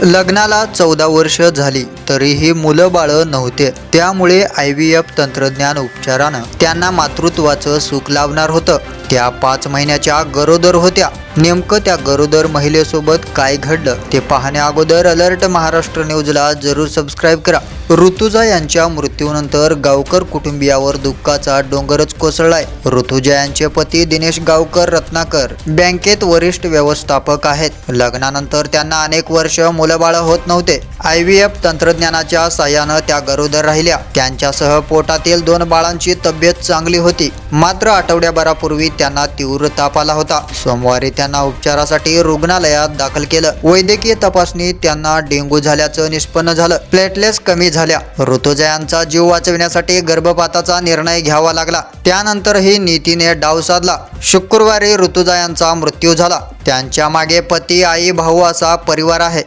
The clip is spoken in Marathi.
लग्नाला चौदा वर्ष झाली तरीही मुलं बाळं नव्हते. त्यामुळे आय व्ही एफ तंत्रज्ञान उपचारानं त्यांना मातृत्वाचं सुख लाभणार होतं. त्या पाच महिन्याच्या गरोदर होत्या. नेमकं त्या गरोदर महिलेसोबत काय घडलं ते पाहण्या अगोदर अलर्ट महाराष्ट्र न्यूजला जरूर सबस्क्राईब करा. ऋतुजा यांच्या मृत्यूनंतर गावकर कुटुंबियावर दुःखाचा डोंगरच कोसळलाय. ऋतुजा यांचे पती दिनेश गावकर रत्नाकर बँकेत वरिष्ठ व्यवस्थापक आहेत. लग्नानंतर त्यांना अनेक वर्ष मुलंबाळं होत नव्हते. आय व्ही एफ तंत्रज्ञानाच्या साह्यानं त्या गरोदर राहिल्या. त्यांच्यासह पोटातील दोन बाळांची तब्येत चांगली होती. मात्र आठवड्याभरापूर्वी त्यांना तीव्र ताप आला होता. सोमवारी त्या त्यांना उपचारासाठी रुग्णालयात दाखल केलं. वैद्यकीय तपासणीत त्यांना डेंग्यू झाल्याचं निष्पन्न झालं. प्लेटलेट्स कमी झाल्या. ऋतुजा यांचा जीव वाचविण्यासाठी गर्भपाताचा निर्णय घ्यावा लागला. त्यानंतरही नीतीने डाव साधला. शुक्रवारी ऋतुजा यांचा मृत्यू झाला. त्यांच्या मागे पती आई भाऊ असा परिवार आहे.